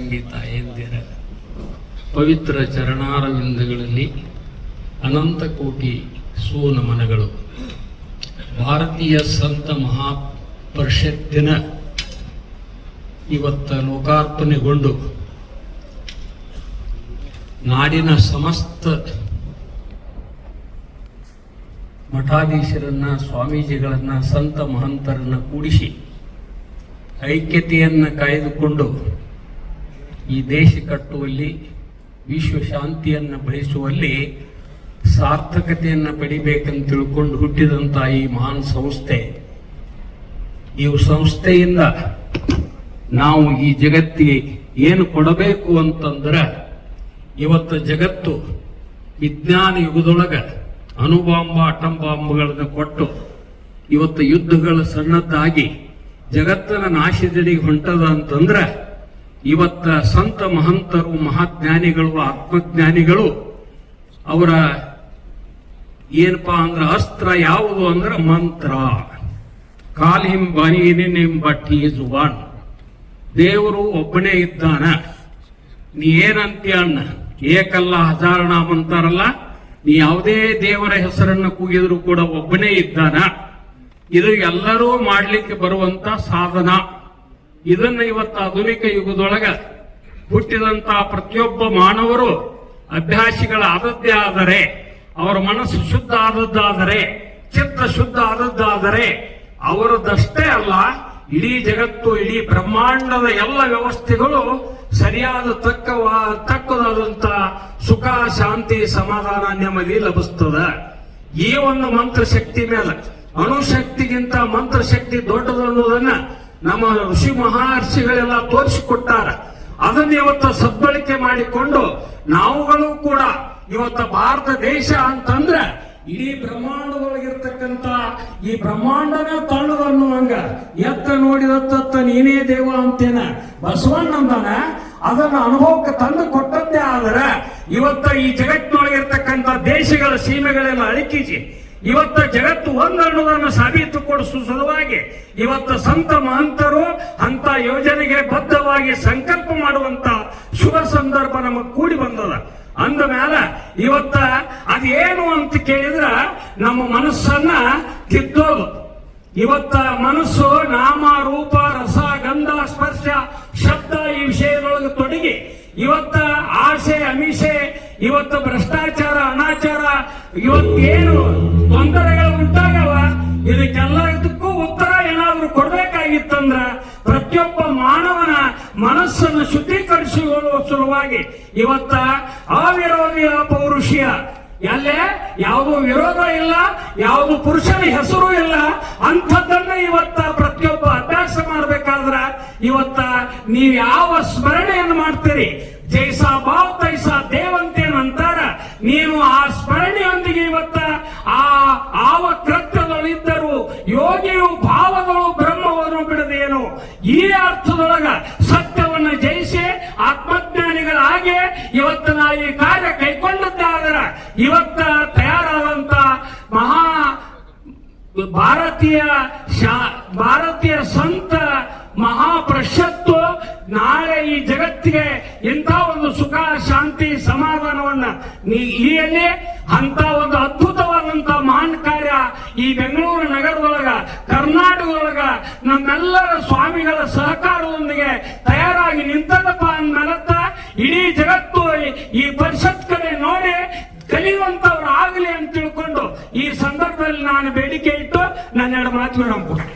ತಂಗಿ ತಾಯಂದಿರ ಪವಿತ್ರ ಚರಣಾರವಿಂದಗಳಲ್ಲಿ ಅನಂತ ಕೋಟಿ ಸುನಮನಗಳು. ಭಾರತೀಯ ಸಂತ ಮಹಾಪರಿಷತ್ತಿನ ಇವತ್ತ ಲೋಕಾರ್ಪಣೆಗೊಂಡು ನಾಡಿನ ಸಮಸ್ತ ಮಠಾಧೀಶರನ್ನ, ಸ್ವಾಮೀಜಿಗಳನ್ನ, ಸಂತ ಮಹಂತರನ್ನ ಕೂಡಿಸಿ ಐಕ್ಯತೆಯನ್ನು ಕಾಯ್ದುಕೊಂಡು ಈ ದೇಶ ಕಟ್ಟುವಲ್ಲಿ ವಿಶ್ವ ಶಾಂತಿಯನ್ನು ಬಯಸುವಲ್ಲಿ ಸಾರ್ಥಕತೆಯನ್ನು ಪಡಿಬೇಕಂತ ತಿಳ್ಕೊಂಡು ಹುಟ್ಟಿದಂಥ ಈ ಮಹಾನ್ ಸಂಸ್ಥೆ. ಈ ಸಂಸ್ಥೆಯಿಂದ ನಾವು ಈ ಜಗತ್ತಿಗೆ ಏನು ಕೊಡಬೇಕು ಅಂತಂದ್ರೆ ಇವತ್ತು ಜಗತ್ತು ವಿಜ್ಞಾನ ಯುಗದೊಳಗ ಅಣುಬಾಂಬ ಅಟಂಬಾಂಬಗಳನ್ನು ಕೊಟ್ಟು ಇವತ್ತು ಯುದ್ಧಗಳು ಸಣ್ಣದ್ದಾಗಿ ಜಗತ್ತನ ನಾಶದಡಿಗೆ ಹೊಂಟದ ಅಂತಂದ್ರೆ ಇವತ್ತ ಸಂತ ಮಹಂತರು, ಮಹಾಜ್ಞಾನಿಗಳು, ಆತ್ಮಜ್ಞಾನಿಗಳು ಅವರ ಏನಪ್ಪಾ ಅಂದ್ರೆ ಅಸ್ತ್ರ ಯಾವುದು ಅಂದ್ರೆ ಮಂತ್ರ. ಕಾಲಿಂ ಬಟ್ ಈಸ್ ಒನ್ ದೇವರು ಒಬ್ಬನೇ ಇದ್ದಾನ. ನೀ ಏನಂತೀಯ ಅಣ್ಣ? ಏಕಲ್ಲ ಹಜಾರಣ ಅಂತಾರಲ್ಲ? ನೀ ಯಾವುದೇ ದೇವರ ಹೆಸರನ್ನು ಕೂಗಿದ್ರು ಕೂಡ ಒಬ್ಬನೇ ಇದ್ದಾನ. ಇದು ಎಲ್ಲರೂ ಮಾಡಲಿಕ್ಕೆ ಬರುವಂತ ಸಾಧನ. ಇದನ್ನ ಇವತ್ತು ಆಧುನಿಕ ಯುಗದೊಳಗ ಹುಟ್ಟಿದಂತ ಪ್ರತಿಯೊಬ್ಬ ಮಾನವರು ಅಭ್ಯಾಸಿಗಳ ಅಭ್ಯಾಸಿಗಳಾದದ್ದೇ ಆದರೆ, ಅವರ ಮನಸ್ಸು ಶುದ್ಧ ಆದದ್ದಾದರೆ, ಚಿತ್ತ ಶುದ್ಧ ಆದದ್ದಾದರೆ, ಅವರದಷ್ಟೇ ಅಲ್ಲ, ಇಡೀ ಜಗತ್ತು, ಇಡೀ ಬ್ರಹ್ಮಾಂಡದ ಎಲ್ಲ ವ್ಯವಸ್ಥೆಗಳು ಸರಿಯಾದ ತಕ್ಕವ, ತಕ್ಕದಾದಂತ ಸುಖ, ಶಾಂತಿ, ಸಮಾಧಾನ, ನೆಮ್ಮದಿ ಲಭಿಸ್ತದ. ಈ ಒಂದು ಮಂತ್ರ ಶಕ್ತಿ ಮೇಲೆ ಅಣುಶಕ್ತಿಗಿಂತ ಮಂತ್ರ ಶಕ್ತಿ ದೊಡ್ಡದು ಅನ್ನೋದನ್ನ ನಮ್ಮ ಋಷಿ ಮಹರ್ಷಿಗಳೆಲ್ಲ ತೋರಿಸಿಕೊಟ್ಟಾರ. ಅದನ್ನ ಇವತ್ತು ಸದ್ಬಳಕೆ ಮಾಡಿಕೊಂಡು ನಾವುಗಳು ಕೂಡ ಇವತ್ತು ಭಾರತ ದೇಶ ಅಂತಂದ್ರೆ ಇಡೀ ಬ್ರಹ್ಮಾಂಡದೊಳಗಿರ್ತಕ್ಕಂತ ಈ ಬ್ರಹ್ಮಾಂಡನ ತಳ್ಳದು ಅನ್ನುವಂಗ ಎತ್ತ ನೋಡಿದತ್ತ ನೀನೇ ದೇವ ಅಂತೇನ. ಬಸವಣ್ಣಂದನ ಅದನ್ನ ಅನುಭವಕ್ಕೆ ತಂದು ಕೊಟ್ಟದ್ದೇ ಆದ್ರೆ ಇವತ್ತ ಈ ಜಗತ್ತಿನೊಳಗಿರ್ತಕ್ಕಂಥ ದೇಶಗಳ ಸೀಮೆಗಳೆಲ್ಲ ಅಳಿಕಿಸಿ ಇವತ್ತ ಜಗತ್ತು ಒಂದನ್ನುವುದನ್ನು ಸಾಬೀತುಪಡಿಸುವ ಸಲುವಾಗಿ ಇವತ್ತು ಸಂತ ಮಹಂತರು ಅಂತ ಯೋಜನೆಗೆ ಬದ್ಧವಾಗಿ ಸಂಕಲ್ಪ ಮಾಡುವಂತ ಶುಭ ಸಂದರ್ಭ ನಮಗೆ ಕೂಡಿ ಬಂದದ. ಅಂದ ಮೇಲೆ ಇವತ್ತ ಅದೇನು ಅಂತ ಕೇಳಿದ್ರ ನಮ್ಮ ಮನಸ್ಸನ್ನ ತಿದ್ದೋದು. ಇವತ್ತ ಮನಸ್ಸು ನಾಮ, ರೂಪ, ರಸ, ಗಂಧ, ಸ್ಪರ್ಶ, ಶಬ್ದ ಈ ವಿಷಯದೊಳಗೆ ತೊಡಗಿ ಇವತ್ತ ಆಸೆ, ಅಮಿಷೆ, ಇವತ್ತು ಭ್ರಷ್ಟಾಚಾರ, ಅನಾಚಾರ ಇವತ್ತೇನು ತೊಂದರೆಗಳು ಉಂಟಾಗವ? ಇದಕ್ಕೆಲ್ಲ ಇದಕ್ಕೂ ಉತ್ತರ ಏನಾದ್ರೂ ಕೊಡ್ಬೇಕಾಗಿತ್ತಂದ್ರ ಪ್ರತಿಯೊಬ್ಬ ಮಾನವನ ಮನಸ್ಸನ್ನು ಶುದ್ಧೀಕರಿಸಿಕೊಳ್ಳುವ ಸಲುವಾಗಿ ಇವತ್ತ ಅವಿರೋಧಿ ಪೌರುಷಿಯ. ಎಲ್ಲೇ? ಯಾವುದು ವಿರೋಧ ಇಲ್ಲ, ಯಾವುದು ಪುರುಷನ ಹೆಸರು ಇಲ್ಲ, ಅಂಥದ್ದನ್ನ ಇವತ್ತ ಪ್ರತಿಯೊಬ್ಬ ಅಭ್ಯಾಸ ಮಾಡಬೇಕಾದ್ರ ಇವತ್ತ ನೀವು ಯಾವ ಸ್ಮರಣೆಯನ್ನು ಮಾಡ್ತೀರಿ? ಜೈಸಾ ಬಾವ್ ಸ್ಮರಣೆಯೊಂದಿಗೆ ಇವತ್ತ ಆ ಆವ ಕೃತ್ಯದಲ್ಲಿದ್ದರು ಯೋಗಿಯು ಭಾವಗಳು ಬ್ರಹ್ಮವನ್ನು ಬಿಡದೇನು? ಈ ಅರ್ಥದೊಳಗ ಸತ್ಯವನ್ನು ಜಯಿಸಿ ಆತ್ಮಜ್ಞಾನಿಗಳಾಗಿ ಇವತ್ತು ನಾವು ಈ ಕಾರ್ಯ ಕೈಗೊಂಡದ್ದಾದರೆ ಇವತ್ತ ತಯಾರಾದಂತ ಮಹಾ ಭಾರತೀಯ ಭಾರತೀಯ ಸಂತ ಮಹಾಪ್ರಶತ್ತು ನಾಳೆ ಈ ಜಗತ್ತಿಗೆ ಶಾಂತಿ ಇಲ್ಲಿ ಅಂತ ಒಂದು ಅದ್ಭುತವಾದಂತ ಮಹಾನ್ ಕಾರ್ಯ ಈ ಬೆಂಗಳೂರು ನಗರದೊಳಗ, ಕರ್ನಾಟಕದೊಳಗ ನಮ್ಮೆಲ್ಲರ ಸ್ವಾಮಿಗಳ ಸಹಕಾರದೊಂದಿಗೆ ತಯಾರಾಗಿ ನಿಂತದಪ್ಪ ಅಂದ್ಮೇಲತ್ತ ಇಡೀ ಜಗತ್ತು ಈ- ಈ ಪರಿಷತ್ ಕಡೆ ನೋಡಿ ಕಲಿಯುವಂತವ್ರು ಆಗಲಿ ಅಂತ ತಿಳ್ಕೊಂಡು ಈ ಸಂದರ್ಭದಲ್ಲಿ ನಾನು ಬೇಡಿಕೆ ಇಟ್ಟು ನನ್ನೆರಡು ಮಾತುಗಳು ನಂಬ್ಕೊಂಡು